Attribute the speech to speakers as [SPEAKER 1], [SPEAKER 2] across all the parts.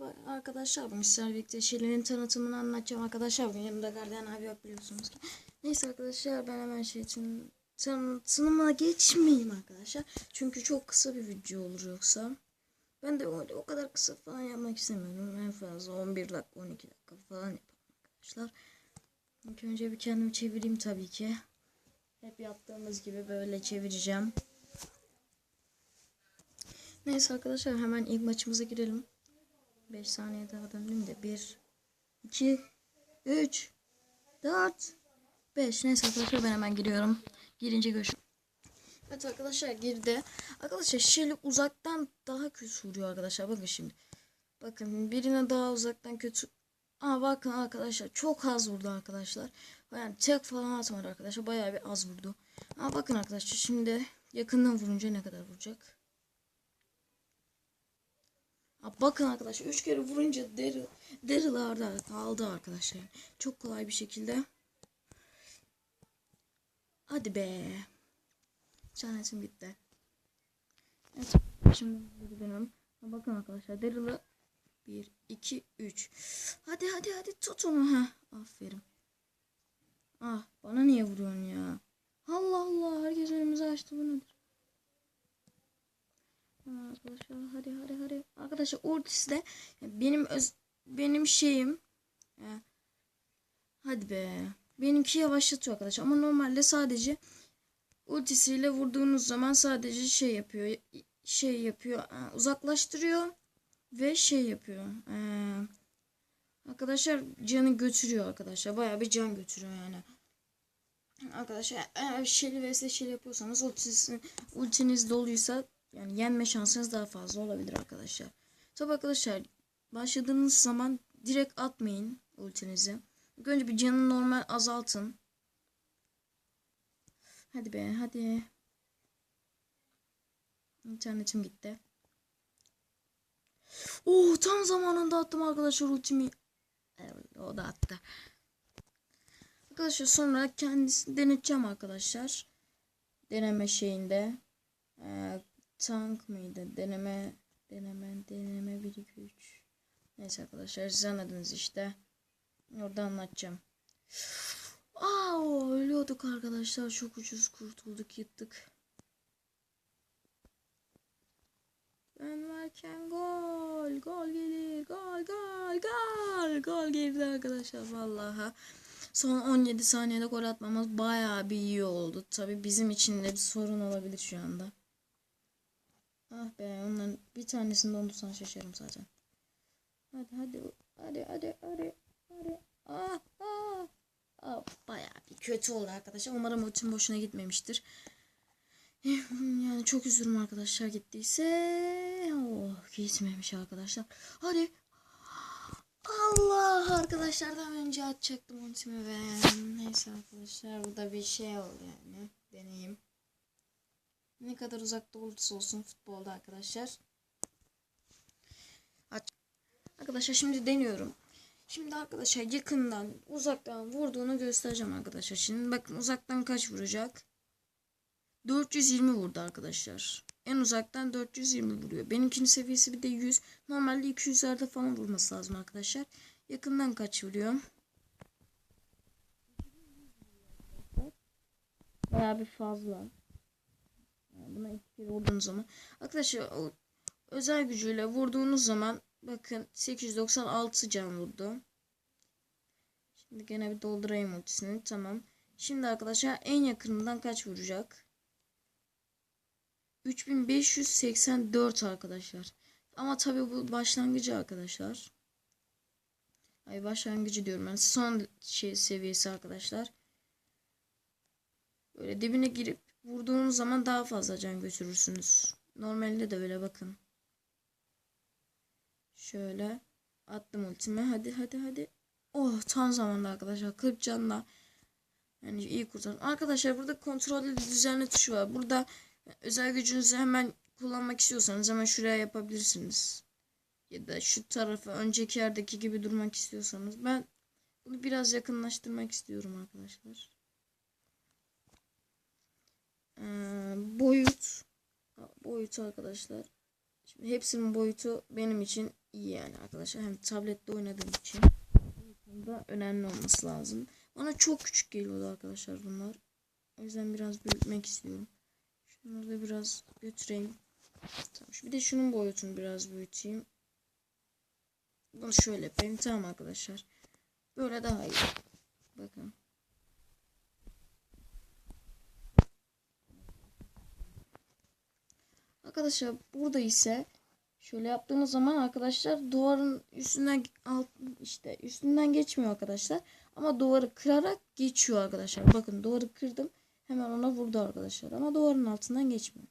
[SPEAKER 1] Merhaba arkadaşlar. Bugün sizlerle birlikte Şeli'nin tanıtımını anlatacağım arkadaşlar. Bugün yanımda Gardiyan abi yok biliyorsunuz ki. Neyse arkadaşlar ben hemen şey için tanıtımına geçmeyeyim arkadaşlar. Çünkü çok kısa bir video olur yoksa. Ben de öyle o kadar kısa falan yapmak istemiyorum. En fazla 11 dakika 12 dakika falan yaparım arkadaşlar. İlk önce bir kendimi çevireyim tabii ki. Hep yaptığımız gibi böyle çevireceğim. Neyse arkadaşlar hemen ilk maçımıza girelim. 5 saniye daha döndüm de 1 2 3 4 5 Neyse arkadaşlar ben hemen giriyorum. Girince görüşürüz. Evet arkadaşlar girdi. Arkadaşlar Shelly uzaktan daha kötü vuruyor arkadaşlar. Bakın şimdi. Bakın birine daha uzaktan kötü. Aa bakın arkadaşlar çok az vurdu arkadaşlar. Yani tek falan atmadı arkadaşlar. Bayağı bir az vurdu. Aa bakın arkadaşlar şimdi yakından vurunca ne kadar vuracak? Aa, bakın arkadaşlar 3 kere vurunca Daryl Daryl aldı, arkadaşlar. Çok kolay bir şekilde. Hadi be. Canetim gitti. Evet, şimdi gidelim. Bakın arkadaşlar Daryl'ı 1 2 3. Hadi hadi hadi tut onu ha. Aferin. Ah bana niye vuruyorsun ya? Allah Allah herkes önümüze açtı bu nedir? Arkadaşlar hadi hadi hadi. Arkadaşlar ultisi de benim öz, benim şeyim. Ya, hadi be. Benimki yavaşlatıyor arkadaşlar ama normalde sadece ultisiyle vurduğunuz zaman sadece şey yapıyor. Şey yapıyor. Uzaklaştırıyor ve şey yapıyor. Ee, arkadaşlar canı götürüyor arkadaşlar. Bayağı bir can götürüyor yani. Arkadaşlar eğer Shelly vs Shelly yapıyorsanız ultiniz, ultiniz doluysa yani yenme şansınız daha fazla olabilir arkadaşlar. Tabi arkadaşlar başladığınız zaman direkt atmayın ultinizi. Önce bir canını normal azaltın. Hadi be hadi. İnternetim gitti. Oo tam zamanında attım arkadaşlar ultimi. Evet o da attı. Arkadaşlar sonra kendisini deneteceğim arkadaşlar. Deneme şeyinde. Ee, tank mıydı? Deneme deneme deneme 1 2 3. Neyse arkadaşlar siz anladınız işte. Orada anlatacağım. Aa ölüyorduk arkadaşlar. Çok ucuz kurtulduk yıttık. Ben varken gol. Gol gelir. Gol gol gol. Gol geldi arkadaşlar vallahi. Son 17 saniyede gol atmamız bayağı bir iyi oldu. Tabi bizim için de bir sorun olabilir şu anda. Ah be onların bir tanesini dondursan şaşarım zaten. Hadi hadi hadi hadi hadi hadi. Ah ah. ah bayağı bir kötü oldu arkadaşlar. Umarım ultim boşuna gitmemiştir. Yani çok üzülürüm arkadaşlar gittiyse. Oh gitmemiş arkadaşlar. Hadi. Allah arkadaşlardan önce atacaktım ultimi ve neyse arkadaşlar burada bir şey oldu yani deneyim. Ne kadar uzakta olursa olsun futbolda arkadaşlar. Arkadaşlar şimdi deniyorum. Şimdi arkadaşlar yakından uzaktan vurduğunu göstereceğim arkadaşlar. Şimdi bakın uzaktan kaç vuracak? 420 vurdu arkadaşlar. En uzaktan 420 vuruyor. Benimkinin seviyesi bir de 100. Normalde 200'lerde falan vurması lazım arkadaşlar. Yakından kaç vuruyor? Bayağı bir fazla. Buna iki kere vurduğunuz zaman. Arkadaşlar o özel gücüyle vurduğunuz zaman bakın 896 can vurdu. Şimdi gene bir doldurayım ultisini. Tamam. Şimdi arkadaşlar en yakınından kaç vuracak? 3584 arkadaşlar. Ama tabii bu başlangıcı arkadaşlar. Ay başlangıcı diyorum ben. Son şey seviyesi arkadaşlar. Böyle dibine girip vurduğunuz zaman daha fazla can götürürsünüz. Normalde de öyle bakın. Şöyle attım ultime. Hadi hadi hadi. Oh tam zamanda arkadaşlar. 40 canla. Yani iyi kurtardım. Arkadaşlar burada kontrollü düzenli tuşu var. Burada özel gücünüzü hemen kullanmak istiyorsanız hemen şuraya yapabilirsiniz. Ya da şu tarafa önceki yerdeki gibi durmak istiyorsanız. Ben bunu biraz yakınlaştırmak istiyorum arkadaşlar. Ee, boyut boyut arkadaşlar. hepsinin boyutu benim için iyi yani arkadaşlar. Hem tablette oynadığım için. Da önemli olması lazım. Bana çok küçük geliyordu arkadaşlar bunlar. O yüzden biraz büyütmek istiyorum. Şunları da biraz götüreyim. Tamam. Bir de şunun boyutunu biraz büyüteyim. Bunu şöyle yapayım. Tamam arkadaşlar. Böyle daha iyi. Bakın. Arkadaşlar burada ise şöyle yaptığımız zaman arkadaşlar duvarın üstünden alt işte üstünden geçmiyor arkadaşlar. Ama duvarı kırarak geçiyor arkadaşlar. Bakın duvarı kırdım. Hemen ona vurdu arkadaşlar. Ama duvarın altından geçmiyor.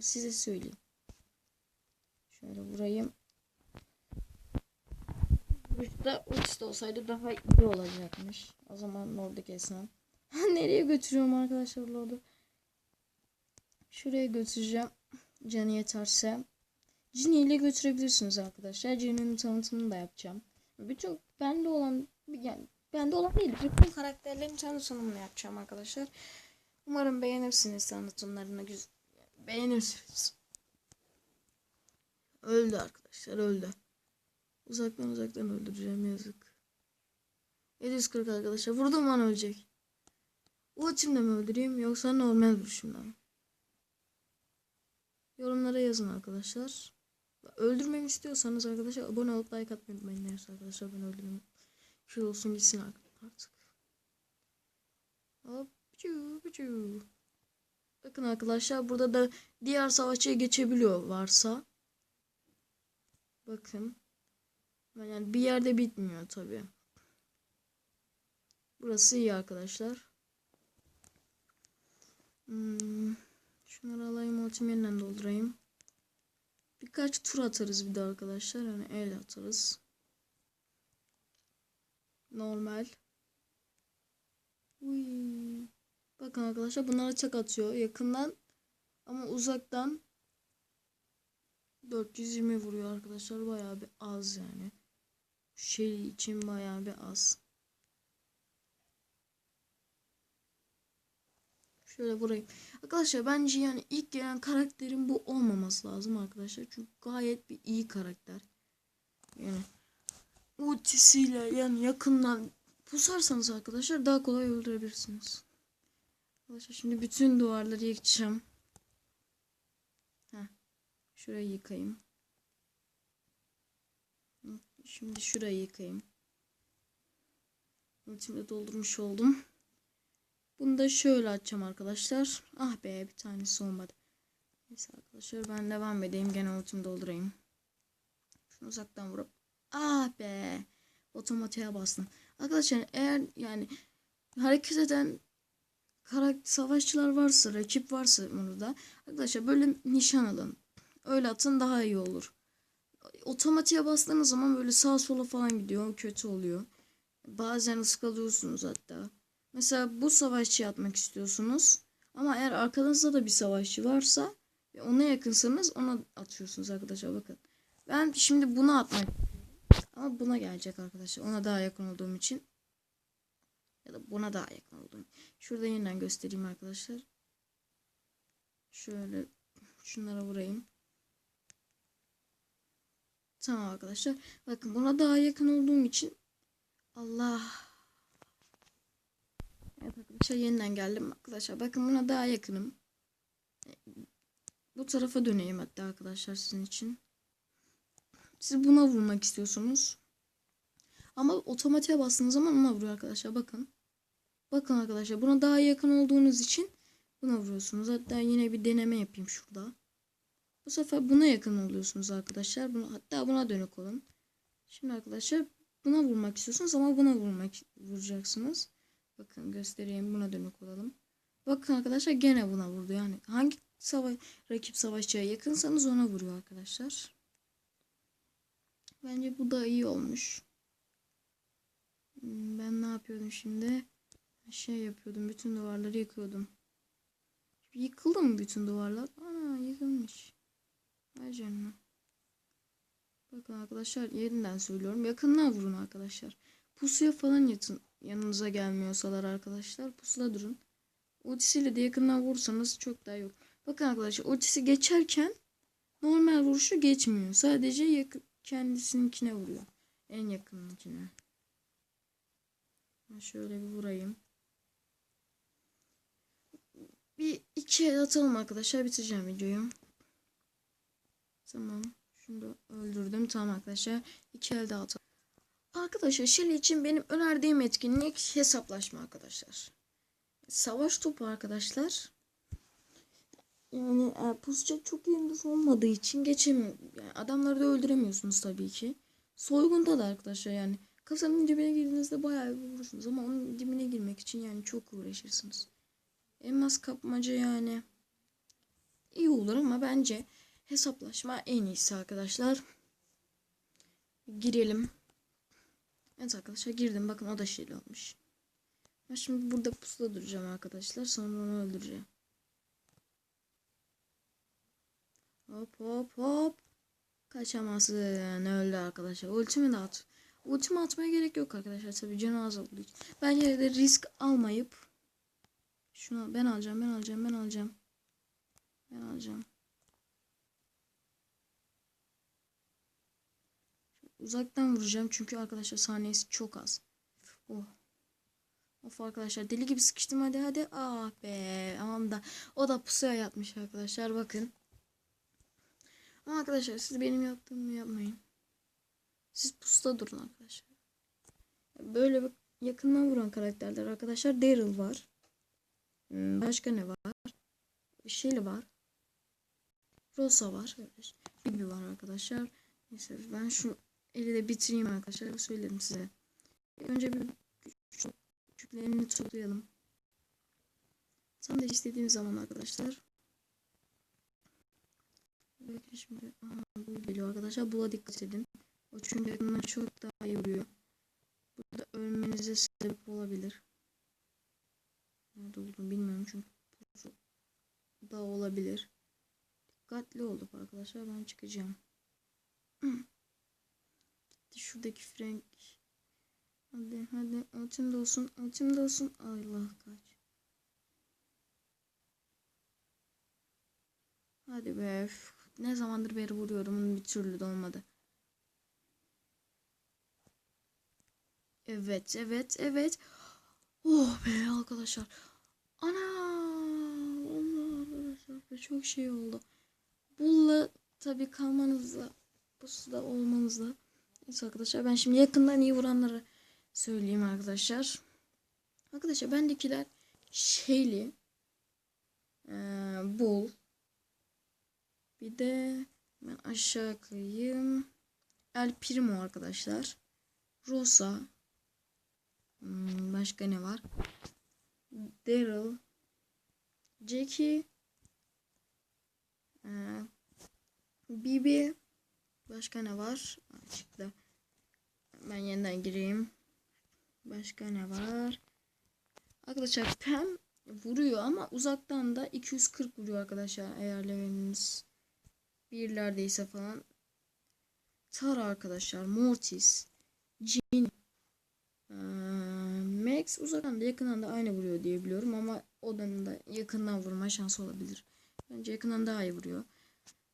[SPEAKER 1] Size söyleyeyim. Şöyle vurayım. Burada ultisi olsaydı daha iyi olacakmış. O zaman Lord'u kesmem. Nereye götürüyorum arkadaşlar Lord'u? Şuraya götüreceğim. Canı yeterse. Cini götürebilirsiniz arkadaşlar. Cini'nin tanıtımını da yapacağım. Bütün bende olan yani bende olan değil. Bütün karakterlerin tanıtımını yapacağım arkadaşlar. Umarım beğenirsiniz tanıtımlarını. Beğenirsiniz. Öldü arkadaşlar öldü. Uzaktan uzaktan öldüreceğim yazık. 740 arkadaşlar. Vurduğum an ölecek. Ultimle mi öldüreyim yoksa normal vuruşumla mı? Yorumlara yazın arkadaşlar. Öldürmemi istiyorsanız arkadaşlar abone olup like atmayı unutmayın. Neyse arkadaşlar ben öldürmem. Şey olsun gitsin artık. Hop. Bakın arkadaşlar burada da diğer savaşçıya geçebiliyor varsa. Bakın. Yani bir yerde bitmiyor tabi. Burası iyi arkadaşlar. Hmm, ultim yeniden doldurayım. Birkaç tur atarız bir de arkadaşlar. Hani el atarız. Normal. Uy. Bakın arkadaşlar bunlara çak atıyor. Yakından ama uzaktan 420 vuruyor arkadaşlar. Bayağı bir az yani. Şey için bayağı bir az. Şöyle vurayım. Arkadaşlar bence yani ilk gelen karakterin bu olmaması lazım arkadaşlar. Çünkü gayet bir iyi karakter. Yani ultisiyle yani yakından pusarsanız arkadaşlar daha kolay öldürebilirsiniz. Arkadaşlar şimdi bütün duvarları yıkacağım. Heh. Şurayı yıkayayım. Şimdi şurayı yıkayayım. Ultimde doldurmuş oldum. Bunu da şöyle açacağım arkadaşlar. Ah be bir tanesi olmadı. Neyse arkadaşlar ben devam edeyim. Gene ultimi doldurayım. Şunu uzaktan vurup. Ah be. Otomatiğe bastım. Arkadaşlar eğer yani hareket eden karakter savaşçılar varsa, rakip varsa burada arkadaşlar böyle nişan alın. Öyle atın daha iyi olur. Otomatiğe bastığınız zaman böyle sağa sola falan gidiyor. Kötü oluyor. Bazen ıskalıyorsunuz hatta. Mesela bu savaşçı atmak istiyorsunuz. Ama eğer arkanızda da bir savaşçı varsa ve ona yakınsanız ona atıyorsunuz arkadaşlar bakın. Ben şimdi buna atmak ama buna gelecek arkadaşlar. Ona daha yakın olduğum için. Ya da buna daha yakın olduğum. Şurada yeniden göstereyim arkadaşlar. Şöyle şunlara vurayım. Tamam arkadaşlar. Bakın buna daha yakın olduğum için Allah arkadaşlar yeniden geldim arkadaşlar. Bakın buna daha yakınım. Bu tarafa döneyim hatta arkadaşlar sizin için. Siz buna vurmak istiyorsunuz. Ama otomatiğe bastığınız zaman ona vuruyor arkadaşlar. Bakın. Bakın arkadaşlar buna daha yakın olduğunuz için buna vuruyorsunuz. Hatta yine bir deneme yapayım şurada. Bu sefer buna yakın oluyorsunuz arkadaşlar. Buna, hatta buna dönük olun. Şimdi arkadaşlar buna vurmak istiyorsunuz ama buna vurmak vuracaksınız. Bakın göstereyim buna dönük olalım. Bakın arkadaşlar gene buna vurdu. Yani hangi savaş, rakip savaşçıya yakınsanız ona vuruyor arkadaşlar. Bence bu da iyi olmuş. Hmm, Ben ne yapıyordum şimdi? Şey yapıyordum. Bütün duvarları yıkıyordum. Yıkıldı mı bütün duvarlar? Ana yıkılmış. Vay canına. Bakın arkadaşlar yerinden söylüyorum. Yakından vurun arkadaşlar. Pusuya falan yatın. Yanınıza gelmiyorsalar arkadaşlar. Pusula durun. Ultisiyle de yakından vursanız çok daha yok. Bakın arkadaşlar ultisi geçerken normal vuruşu geçmiyor. Sadece yakın, kendisininkine vuruyor. En yakınınkine. Şöyle bir vurayım. Bir iki el atalım arkadaşlar. Bitireceğim videoyu. Tamam. Şunu da öldürdüm. Tamam arkadaşlar. İki el daha atalım. Arkadaşlar Shelly için benim önerdiğim etkinlik hesaplaşma arkadaşlar. Savaş topu arkadaşlar. Yani e, pusacak çok yeriniz olmadığı için geçemiyor. Yani adamları da öldüremiyorsunuz tabii ki. Soygunda da arkadaşlar yani kasanın dibine girdiğinizde bayağı bir vurursunuz ama onun dibine girmek için yani çok uğraşırsınız. Elmas kapmaca yani iyi olur ama bence hesaplaşma en iyisi arkadaşlar. Girelim. Evet arkadaşlar girdim. Bakın o da şeyli olmuş. Ben şimdi burada pusula duracağım arkadaşlar. Sonra onu öldüreceğim. Hop hop hop. Kaçamazsın. Öldü arkadaşlar. Ultimi de at. Ultimi atmaya gerek yok arkadaşlar. Tabii canı az olduğu için. Ben yine de risk almayıp şunu ben alacağım ben alacağım ben alacağım. Ben alacağım. Uzaktan vuracağım çünkü arkadaşlar saniyesi çok az. Oh. Of arkadaşlar deli gibi sıkıştım hadi hadi. Ah be aman da o da pusuya yatmış arkadaşlar bakın. Ama arkadaşlar siz benim yaptığımı yapmayın. Siz pusta durun arkadaşlar. Böyle bir yakından vuran karakterler arkadaşlar Daryl var. Hmm, Başka ne var? Shelly var. Rosa var. Bibi var arkadaşlar. Neyse ben şu eli de bitireyim arkadaşlar. Söylerim size. Önce bir küçük- küçüklerini toplayalım. Tam da istediğim zaman arkadaşlar. Bakın şimdi aha, bu geliyor arkadaşlar. Buna dikkat edin. O çünkü yakından çok daha iyi vuruyor. Burada ölmenize sebep olabilir. Nerede olduğunu bilmiyorum çünkü pusu da olabilir. Dikkatli olup arkadaşlar ben çıkacağım. Gitti şuradaki Frank. Hadi hadi ultim de olsun ultim de olsun. Allah kaç. Hadi be. Ne zamandır beri vuruyorum bir türlü de olmadı. Evet evet evet. Oh be arkadaşlar. Ana. Allah arkadaşlar çok şey oldu. Bulla tabi kalmanızla bu suda olmanızla. Evet arkadaşlar ben şimdi yakından iyi vuranları söyleyeyim arkadaşlar. Arkadaşlar bendekiler şeyli. Ee, bul. Bir de ben aşağı koyayım. El Primo arkadaşlar. Rosa. Hmm, başka ne var? Daryl. Jackie. Ee, Bibi. Başka ne var? Çıktı. Ben yeniden gireyim. Başka ne var? Arkadaşlar Pam vuruyor ama uzaktan da 240 vuruyor arkadaşlar eğer leveliniz birlerdeyse falan. Tara arkadaşlar. Mortis. Jean. Ee, Max uzaktan da yakından da aynı vuruyor diye biliyorum ama odanın da yakından vurma şansı olabilir. Bence yakından daha iyi vuruyor.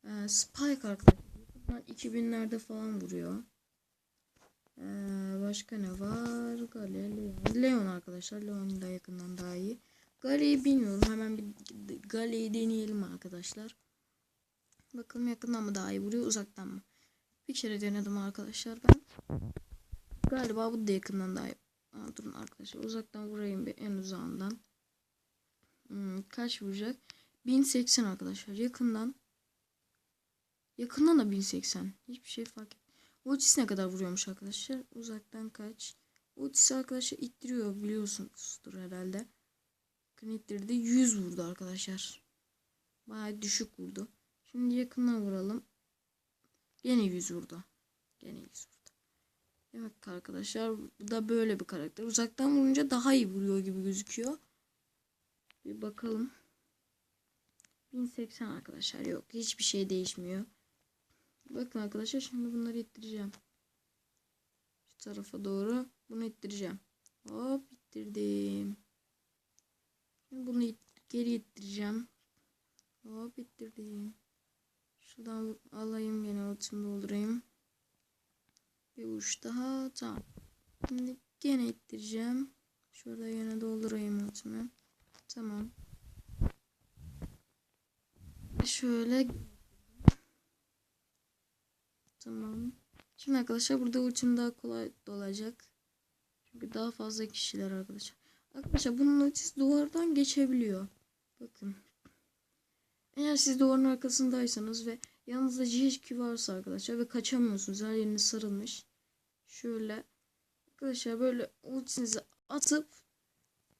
[SPEAKER 1] Ee, Spike arkadaşlar. Yakından 2000'lerde falan vuruyor. Ee, başka ne var? Gale, Leon. Leon arkadaşlar. Leon da yakından daha iyi. Gale'yi bilmiyorum. Hemen bir Gale'yi deneyelim arkadaşlar. Bakalım yakından mı daha iyi vuruyor uzaktan mı? Bir kere denedim arkadaşlar ben. Galiba bu da yakından daha iyi. Aa, durun arkadaşlar uzaktan vurayım bir en uzağından. Hmm, kaç vuracak? 1080 arkadaşlar yakından. Yakından da 1080. Hiçbir şey fark et. Ultisi ne kadar vuruyormuş arkadaşlar? Uzaktan kaç? Ultisi arkadaşlar ittiriyor biliyorsunuzdur herhalde. Bakın ittirdi 100 vurdu arkadaşlar. Bayağı düşük vurdu. Şimdi yakından vuralım. Gene 100 vurdu. Gene 100 vurdu. Demek ki arkadaşlar bu da böyle bir karakter. Uzaktan vurunca daha iyi vuruyor gibi gözüküyor. Bir bakalım. 1080 arkadaşlar yok. Hiçbir şey değişmiyor. Bakın arkadaşlar şimdi bunları ittireceğim. Şu tarafa doğru bunu ittireceğim. Hop ittirdim. Şimdi bunu it geri ittireceğim. Hop ittirdim. Şu Şuradan alayım gene ultimi doldurayım. Bir vuruş daha. Tamam. Şimdi gene ittireceğim. Şurada yine doldurayım ultimi. Tamam. Şöyle. Tamam. Şimdi arkadaşlar burada ultim daha kolay dolacak. Çünkü daha fazla kişiler arkadaşlar. Arkadaşlar bunun ultisi duvardan geçebiliyor. Bakın. Eğer siz duvarın arkasındaysanız ve yanınızda GHQ varsa arkadaşlar ve kaçamıyorsunuz. Her yeriniz sarılmış. Şöyle arkadaşlar böyle ultinizi atıp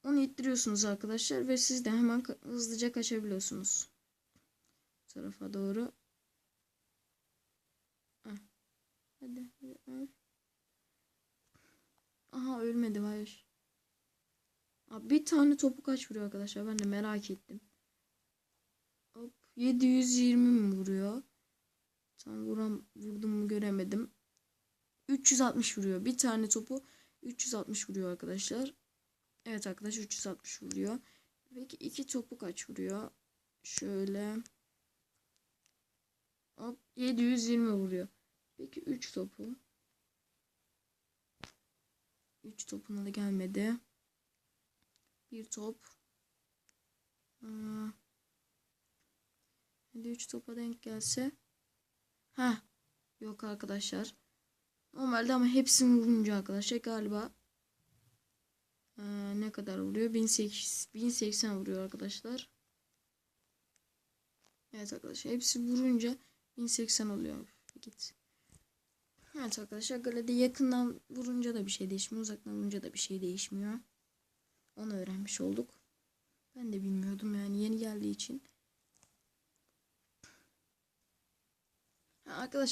[SPEAKER 1] onu ittiriyorsunuz arkadaşlar ve siz de hemen hızlıca kaçabiliyorsunuz. Bu tarafa doğru. Heh. Hadi. Aha ölmedi hayır. Abi bir tane topu kaç vuruyor arkadaşlar? Ben de merak ettim. Hop 720 mi vuruyor? Tam vuram vurdum mu göremedim. 360 vuruyor. Bir tane topu 360 vuruyor arkadaşlar. Evet arkadaşlar 360 vuruyor. Peki iki topu kaç vuruyor? Şöyle. Hop 720 vuruyor. Peki 3 topu. 3 topuna da gelmedi. Bir top. Aa. Hadi 3 topa denk gelse. Ha, Yok arkadaşlar. Normalde ama hepsini vurunca arkadaşlar galiba ee, ne kadar vuruyor? 1080, 1080 vuruyor arkadaşlar. Evet arkadaşlar hepsi vurunca 1080 oluyor. Git. Evet arkadaşlar galede yakından vurunca da bir şey değişmiyor. Uzaktan vurunca da bir şey değişmiyor. Onu öğrenmiş olduk. Ben de bilmiyordum yani yeni geldiği için. Arkadaşlar